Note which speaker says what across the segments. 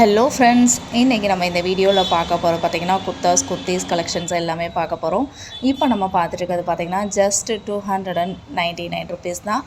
Speaker 1: Hello friends இன்றைக்கி நம்ம இந்த வீடியோவில் பார்க்க போகிறோம் பார்த்திங்கன்னா குர்தாஸ் குர்த்திஸ் கலெக்ஷன்ஸ் எல்லாமே பார்க்க போகிறோம் இப்போ நம்ம பார்த்துட்டு இருக்கிறது பார்த்திங்கன்னா just two hundred and ninety nine rupees தான்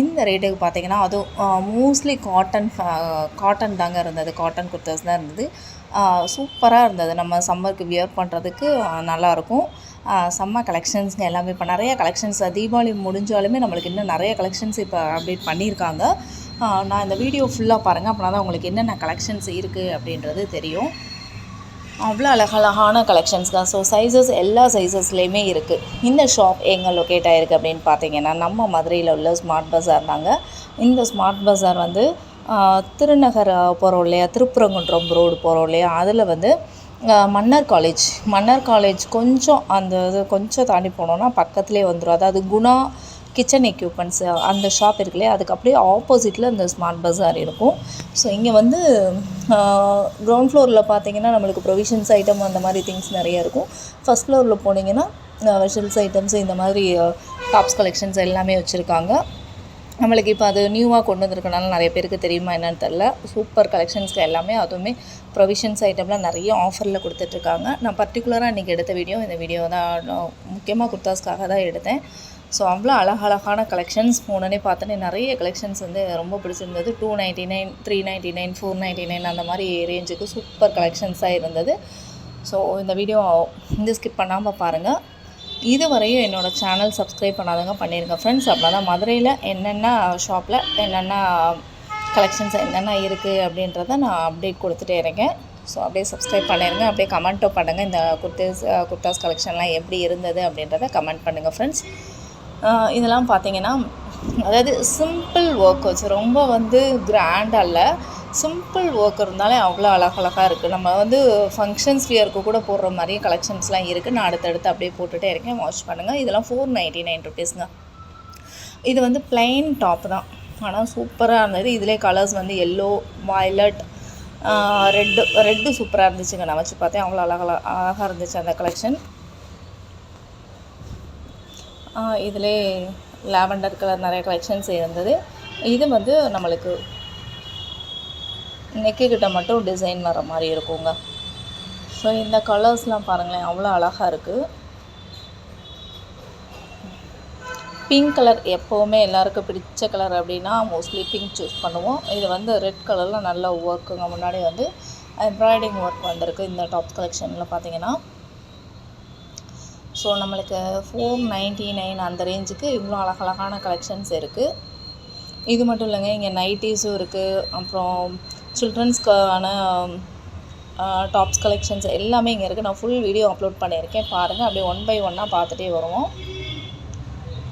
Speaker 1: இந்த ரேட்டுக்கு பார்த்திங்கன்னா அதுவும் மோஸ்ட்லி காட்டன் காட்டன் தாங்க இருந்தது. காட்டன் குர்தாஸ் தான் இருந்தது. சூப்பராக இருந்தது. நம்ம சம்மருக்கு வியர் பண்ணுறதுக்கு நல்லாயிருக்கும் செம்ம கலெக்ஷன்ஸுங்க எல்லாமே. இப்போ நிறைய கலெக்ஷன்ஸ் தீபாவளி முடிஞ்சாலுமே நம்மளுக்கு இன்னும் நிறைய கலெக்ஷன்ஸ் இப்போ அப்டேட் பண்ணியிருக்காங்க. நான் இந்த வீடியோ ஃபுல்லாக பாருங்கள் அப்படின்னா தான் உங்களுக்கு என்னென்ன கலெக்ஷன்ஸ் இருக்குது அப்படின்றது தெரியும். அவ்வளோ அழகழகான கலெக்ஷன்ஸ் தான். ஸோ சைஸஸ் எல்லா சைஸஸ்லேயுமே இருக்குது இந்த ஷாப் எங்கே லொக்கேட் ஆகிருக்கு அப்படின்னு பார்த்தீங்கன்னா நம்ம மதுரையில் உள்ள ஸ்மார்ட் பஸார் தாங்க. இந்த ஸ்மார்ட் பஸார் வந்து திருநகர் போகிறோம் இல்லையா? திருப்புறங்குன்றம் ரோடு போகிறோம் இல்லையா? அதில் வந்து மன்னர் காலேஜ் மன்னர் காலேஜ் கொஞ்சம் அந்த இது கொஞ்சம் தாண்டி போனோன்னா பக்கத்துலேயே வந்துடும் அதாவது குணா கிச்சன் எக்யூப்மெண்ட்ஸ் அந்த ஷாப் இருக்குல்லையே அதுக்கு அப்படியே ஆப்போசிட்டில் இந்த ஸ்மார்ட் பஜார் இருக்கும். ஸோ இங்கே வந்து கிரவுண்ட் ஃப்ளோரில் பார்த்தீங்கன்னா நம்மளுக்கு ப்ரொவிஷன்ஸ் ஐட்டம் அந்த மாதிரி திங்ஸ் நிறைய இருக்கும். ஃபஸ்ட் ஃப்ளோரில் போனீங்கன்னா வெஜிடபிள்ஸ் ஐட்டம்ஸ் இந்த மாதிரி டாப்ஸ் கலெக்ஷன்ஸ் எல்லாமே வச்சுருக்காங்க. நம்மளுக்கு இப்போ அது நியூவாக கொண்டு வந்திருக்கனால நிறைய பேருக்கு தெரியுமா என்னன்னு தெரில சூப்பர் கலெக்ஷன்ஸ்க்கு எல்லாமே அதுவுமே ப்ரொவிஷன்ஸ் ஐட்டம்லாம் நிறைய ஆஃபரில் கொடுத்துட்ருக்காங்க நான் பர்டிகுலராக இன்றைக்கி எடுத்த வீடியோ இந்த வீடியோ தான் முக்கியமாக குர்தாஸ்க்காக தான் எடுத்தேன். ஸோ அவ்வளோ அழகழகான கலெக்ஷன்ஸ் போனோடனே பார்த்தோன்னே நிறைய கலெக்ஷன்ஸ் வந்து ரொம்ப பிடிச்சிருந்தது. Two ninety nine three ninety nine four ninety nine அந்த மாதிரி ரேஞ்சுக்கு சூப்பர் கலெக்ஷன்ஸாக இருந்தது. ஸோ இந்த வீடியோ இந்த ஸ்கிப் பண்ணாமல் பாருங்கள் இதுவரையும் என்னோடய சேனல் சப்ஸ்கிரைப் பண்ணாதவங்க பண்ணிடுங்க ஃப்ரெண்ட்ஸ் அப்படின்னா தான் மதுரையில் என்னென்ன ஷாப்பில் என்னென்ன கலெக்ஷன்ஸ் என்னென்ன இருக்குது அப்படின்றத நான் அப்டேட் கொடுத்துட்டே இருக்கேன். ஸோ அப்படியே சப்ஸ்கிரைப் பண்ணிடுங்க அப்படியே கமெண்ட்டும் பண்ணுங்கள் இந்த குர்த்திஸ் குர்தாஸ் கலெக்ஷன்லாம் எப்படி இருந்தது அப்படின்றத கமெண்ட் பண்ணுங்கள் ஃப்ரெண்ட்ஸ் இதெல்லாம் பார்த்தீங்கன்னா அதாவது சிம்பிள் ஒர்க் வச்சு ரொம்ப வந்து கிராண்ட் அல்ல. சிம்பிள் ஒர்க் இருந்தாலே அவ்வளோ அழகழகாக இருக்குது நம்ம வந்து ஃபங்க்ஷன்ஸ் வியருக்கு கூட போடுற மாதிரியே கலெக்ஷன்ஸ்லாம் இருக்குது நான் அடுத்தடுத்து அப்படியே போட்டுகிட்டே இருக்கேன். வாட்ச் பண்ணுங்கள் இதெல்லாம் ஃபோர் நைன்ட்டி நைன் ருபீஸ்ங்க இது வந்து plain டாப் தான். ஆனால் சூப்பராக இருந்தது. இதிலே கலர்ஸ் வந்து எல்லோ வயலட் ரெட்டு ரெட்டு சூப்பராக இருந்துச்சுங்க. நான் வச்சு பார்த்தேன். அவ்வளோ அழகாக அழகாக இருந்துச்சு அந்த கலெக்ஷன் இதிலே லாவெண்டர் கலர் நிறைய கலெக்ஷன்ஸ் இருந்தது. இது வந்து நம்மளுக்கு நெக்கு மட்டும் டிசைன் வர மாதிரி இருக்குங்க. ஸோ இந்த கலர்ஸ்லாம் பாருங்களேன் அவ்வளோ அழகாக இருக்குது பிங்க் கலர் எப்போவுமே எல்லாருக்கும் பிடிச்ச கலர் அப்படின்னா மோஸ்ட்லி பிங்க் சூஸ் பண்ணுவோம். இது வந்து ரெட் கலரில் நல்ல ஒர்க்குங்க முன்னாடி வந்து எம்ப்ராய்டிங் ஒர்க் வந்திருக்கு இந்த டாப் கலெக்ஷனில் பார்த்தீங்கன்னா ஸோ நம்மளுக்கு ஃபோர் நைன்ட்டி நைன் அந்த ரேஞ்சுக்கு இவ்வளோ அழகழகான கலெக்ஷன்ஸ் இருக்குது இது மட்டும் இல்லைங்க இங்கே நைட்டிஸும் இருக்குது அப்புறம் சில்ட்ரன்ஸ்க்கான டாப்ஸ் கலெக்ஷன்ஸ் எல்லாமே இங்கே இருக்குது நான் ஃபுல் வீடியோ அப்லோட் பண்ணியிருக்கேன். பாருங்கள் அப்படியே ஒன் பை ஒன்னாக பார்த்துட்டே வருவோம்.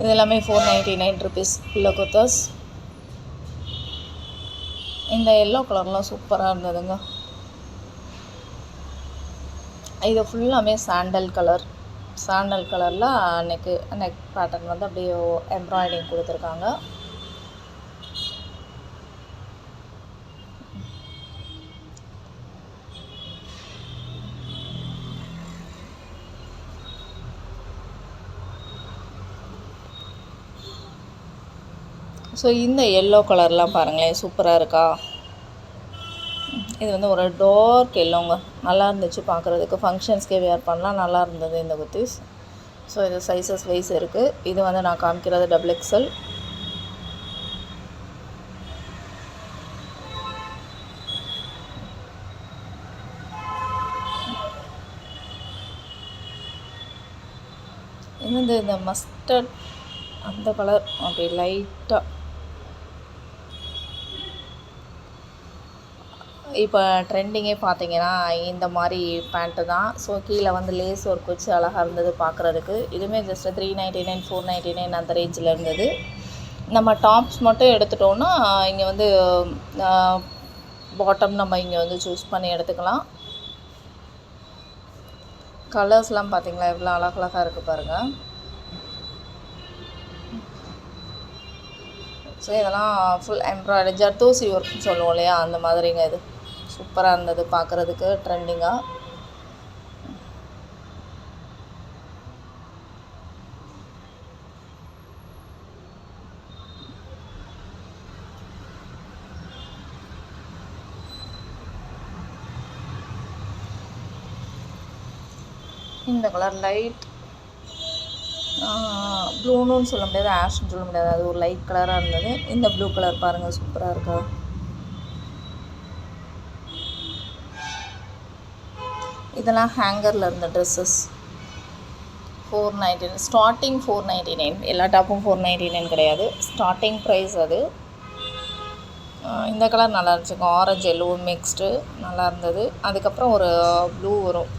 Speaker 1: இது எல்லாமே ஃபோர் நைன்ட்டி நைன் ருபீஸ் உள்ள குர்தாஸ். இந்த எல்லோ கலர்லாம் சூப்பராக இருந்ததுங்க. இது ஃபுல்லாமே சாண்டல் கலர் சாண்டல் கலரில் நெக்கு நெக் பேட்டர்ன் வந்து அப்படியே எம்ப்ராய்டிங் கொடுத்துருக்காங்க. ஸோ இந்த எல்லோ கலர்லாம் பாருங்களேன் சூப்பராக இருக்கா? இது வந்து ஒரு டார்க் எல்லோங்க நல்லா இருந்துச்சு பார்க்குறதுக்கு. ஃபங்க்ஷன்ஸ்க்கே வேர் பண்ணலாம். நல்லா இருந்தது இந்த குர்த்திஸ். ஸோ இது சைஸஸ் வைஸ் இருக்குது இது வந்து நான் காமிக்கிறது டபுள் எக்ஸல் இது வந்து இந்த மஸ்டர்ட் அந்த கலர் அப்படி லைட்டாக இப்போ ட்ரெண்டிங்கே பார்த்தீங்கன்னா இந்த மாதிரி பேண்ட்டு தான். ஸோ கீழே வந்து லேஸ் ஒர்க் வச்சு அழகாக இருந்தது பார்க்குறதுக்கு. இதுவுமே just three ninety nine four ninety nine அந்த ரேஞ்சில் இருந்தது. நம்ம டாப்ஸ் மட்டும் எடுத்துட்டோன்னா இங்கே வந்து பாட்டம் நம்ம இங்கே வந்து சூஸ் பண்ணி எடுத்துக்கலாம். கலர்ஸ்லாம் பார்த்தீங்களா? எவ்வளோ அழகழகாக இருக்குது பாருங்கள் ஸோ இதெல்லாம் ஃபுல் எம்ப்ராய்டரி ஜர்தோசி ஒர்க்னு சொல்லுவோம் இல்லையா? அந்த மாதிரிங்க இது. சூப்பராக இருந்தது பார்க்குறதுக்கு ட்ரெண்டிங்காக இந்த கலர் லைட் ப்ளூன்னு சொல்ல முடியாது ஆஷ்னு சொல்ல முடியாது. அது ஒரு லைட் கலராக இருந்தது. இந்த ப்ளூ கலர் பாருங்கள் சூப்பராக இருக்கா? இதெல்லாம் ஹேங்கரில் இருந்த dresses four ninety nine starting four ninety nine எல்லா டாப்பும் ஃபோர் நைன்டி நைன் கிடையாது. ஸ்டார்டிங் ப்ரைஸ் அது. இந்த கலர் நல்லா இருந்துச்சுங்க. ஆரஞ்சு எல்லோ மிக்ஸ்டு நல்லா இருந்தது. அதுக்கப்புறம் ஒரு ப்ளூ வரும்.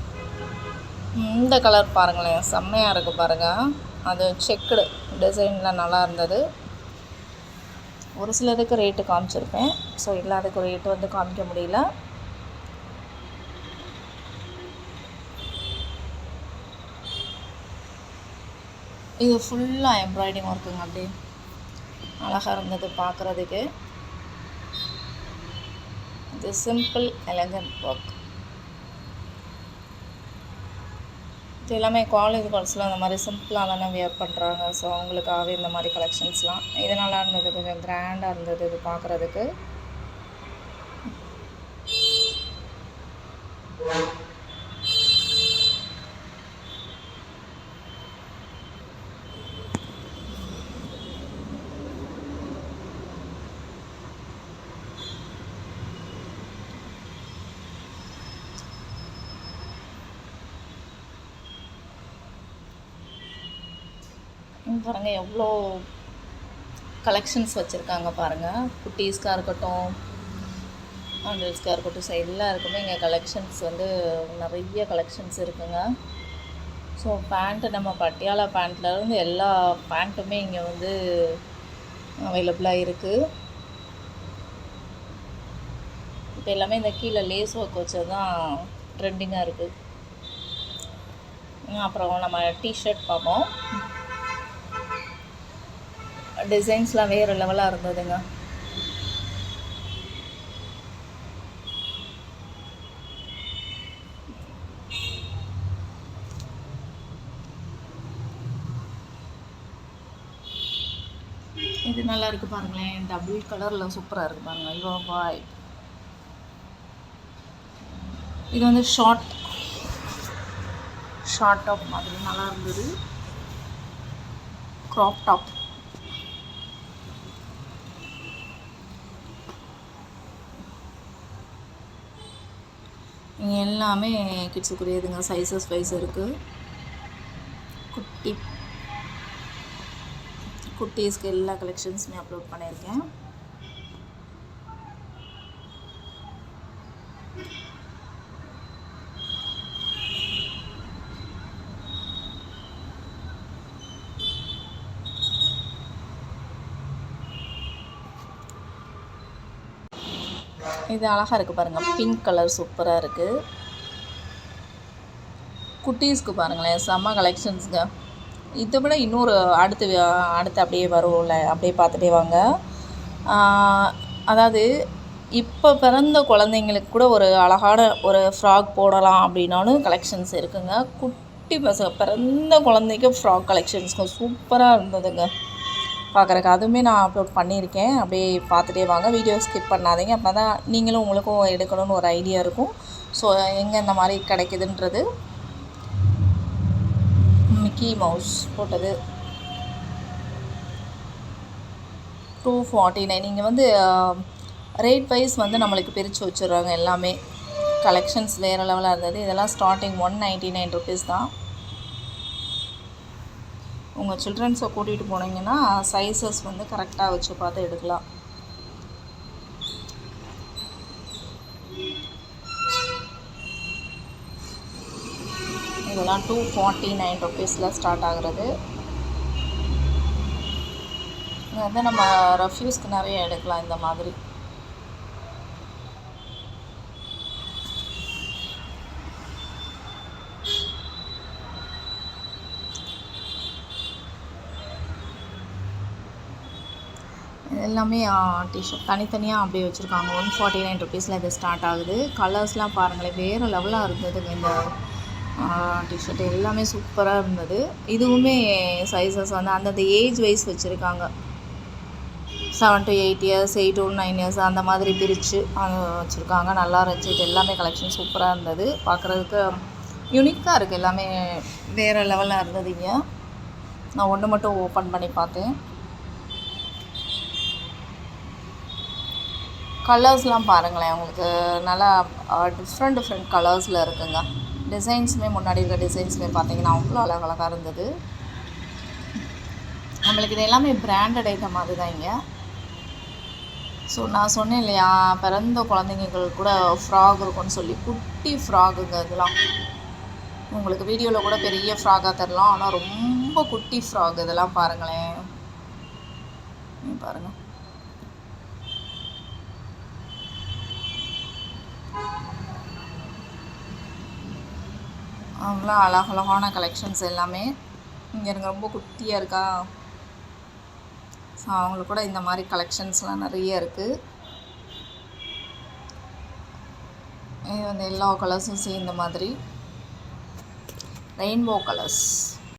Speaker 1: இந்த கலர் பாருங்களேன். செம்மையாக இருக்குது பாருங்கள் அது செக்குடு டிசைனில் நல்லா இருந்தது. ஒரு சிலதுக்கு ரேட்டு காமிச்சிருப்பேன். ஸோ இல்லாததுக்கு ரேட்டு வந்து காமிக்க முடியல. இது ஃபுல்லாக எம்ப்ராய்டிங் ஒர்க்குங்க அப்படியே அழகாக இருந்தது பார்க்குறதுக்கு இது சிம்பிள் எலகண்ட் ஒர்க் இது எல்லாமே காலேஜ் கால்ஸில் அந்த மாதிரி சிம்பிளாக தானே வியர் பண்ணுறாங்க ஸோ அவங்களுக்காகவே இந்த மாதிரி கலெக்ஷன்ஸ்லாம் இது நல்லா இருந்தது கொஞ்சம் கிராண்டாக இருந்தது இது பார்க்குறதுக்கு பாருங்கள் எவ்வளோ கலெக்ஷன்ஸ் வச்சுருக்காங்க பாருங்கள் குட்டீஸ்க்காக இருக்கட்டும் ஆண்டல்ஸ்க்காக இருக்கட்டும் ஸோ எல்லாருக்குமே இங்கே கலெக்ஷன்ஸ் வந்து நிறைய கலெக்ஷன்ஸ் இருக்குங்க. ஸோ பேண்ட்டு நம்ம பட்டியாலா பேண்ட்லேருந்து எல்லா பேண்ட்டுமே இங்கே வந்து அவைலபிளாக இருக்குது இப்போ எல்லாமே இந்த கீழே லேஸ் ஒர்க் வச்சது தான் ட்ரெண்டிங்காக இருக்குது அப்புறம் நம்ம டிஷர்ட் பார்ப்போம். டிசைன்ஸ்லாம் வேறு லெவலாக இருந்ததுங்க. இது நல்லா இருக்கு பாருங்களேன். டபுள் கலரில் சூப்பராக இருக்கு பாருங்க. ஐயோ பாய் இது வந்து ஷார்ட் ஷார்ட் டாப் மாதிரி நல்லா இருந்தது. க்ராப் டாப் இங்கே எல்லாமே கிட்ஸுக்குரியதுங்க சைஸஸ் வைஸ் இருக்குது குட்டி குட்டீஸ்க்கு எல்லா கலெக்ஷன்ஸுமே அப்லோட் பண்ணியிருக்கேன். இது அழகாக இருக்குது பாருங்கள் பிங்க் கலர் சூப்பராக இருக்குது குட்டீஸ்க்கு பாருங்களேன் செம்ம கலெக்ஷன்ஸுங்க இதை விட இன்னொரு அடுத்து அடுத்து அப்படியே வரும்ல அப்படியே பார்த்துட்டே வாங்க. அதாவது இப்போ பிறந்த குழந்தைங்களுக்கு கூட ஒரு அழகான ஒரு ஃப்ராக் போடலாம் அப்படின்னாலும் கலெக்ஷன்ஸ் இருக்குங்க. குட்டி பசங்க பிறந்த குழந்தைக்கு ஃப்ராக் கலெக்ஷன்ஸுங்க சூப்பராக இருந்ததுங்க. பார்க்குறக்கு அதுவுமே நான் அப்லோட் பண்ணியிருக்கேன். அப்படியே பார்த்துட்டே வாங்க. வீடியோ ஸ்கிப் பண்ணாதீங்க. அப்போ தான் நீங்களும் உங்களுக்கும் எடுக்கணும்னு ஒரு ஐடியா இருக்கும். ஸோ எங்கே இந்த மாதிரி கிடைக்குதுன்றது. மிக்கி மவுஸ் போட்டது. டூ ஃபார்ட்டி நைன் இங்கே வந்து uh, ரேட் வைஸ் வந்து நம்மளுக்கு பிரித்து வச்சுருவாங்க எல்லாமே. கலெக்ஷன்ஸ் வேறு லெவலாக இருந்தது. இதெல்லாம் starting one ninety nine rupees தான். உங்கள் சில்ட்ரன்ஸை கூட்டிகிட்டு போனீங்கன்னா சைஸஸ் வந்து கரெக்டாக வச்சு பார்த்து எடுக்கலாம். இதெல்லாம் டூ ஃபார்ட்டி நைன் ருபீஸில் ஸ்டார்ட் ஆகிறது. இது வந்து நம்ம ரஃப்யூஸ்க்கு நிறைய எடுக்கலாம் இந்த மாதிரி. எல்லாமே டிஷர்ட் தனித்தனியாக அப்படியே வச்சுருக்காங்க. ஒன் ஃபார்ட்டி நைன் ருபீஸில் இது ஸ்டார்ட் ஆகுது. கலர்ஸ்லாம் பாருங்களேன் வேறு லெவலாக இருந்ததுங்க இந்த டிஷர்ட் எல்லாமே சூப்பராக இருந்தது. இதுவுமே சைஸஸ் வந்து அந்தந்த ஏஜ் வைஸ் வச்சுருக்காங்க. Seven to eight years eight to nine years அந்த மாதிரி பிரித்து வச்சுருக்காங்க. நல்லா இருந்துச்சு. இது எல்லாமே கலெக்ஷன் சூப்பராக இருந்தது. பார்க்குறதுக்கு யூனிக்காக இருக்குது எல்லாமே வேறு லெவலில் இருந்ததுங்க நான் ஒன்று மட்டும் ஓப்பன் பண்ணி பார்த்தேன். கலர்ஸ்லாம் பாருங்களேன். உங்களுக்கு நல்லா டிஃப்ரெண்ட் டிஃப்ரெண்ட் கலர்ஸில் இருக்குங்க. டிசைன்ஸுமே முன்னாடி இருக்க டிசைன்ஸுமே பார்த்தீங்கன்னா அவ்வளோ அழகழகாக இருந்தது. நம்மளுக்கு இது எல்லாமே பிராண்டட் ஐட்டம் மாதிரி தான் இங்கே. ஸோ நான் சொன்னேன் இல்லையா பிறந்த குழந்தைங்களுக்கு கூட ஃப்ராக் இருக்கும்னு சொல்லி குட்டி ஃப்ராகுங்க இதெல்லாம். உங்களுக்கு வீடியோவில் கூட பெரிய ஃப்ராகாக தரலாம். ஆனால் ரொம்ப குட்டி ஃப்ராக் இதெல்லாம் பாருங்களேன். பாருங்கள் அவ்வளோ அழகழகான கலெக்ஷன்ஸ் எல்லாமே. இங்கே எனக்கு ரொம்ப குட்டியாக இருக்கா? ஸோ அவங்களுக்கு கூட இந்த மாதிரி கலெக்ஷன்ஸ்லாம் நிறைய இருக்குது இது வந்து எல்லா கலர்ஸும் சேர்ந்த மாதிரி. Rainbow colours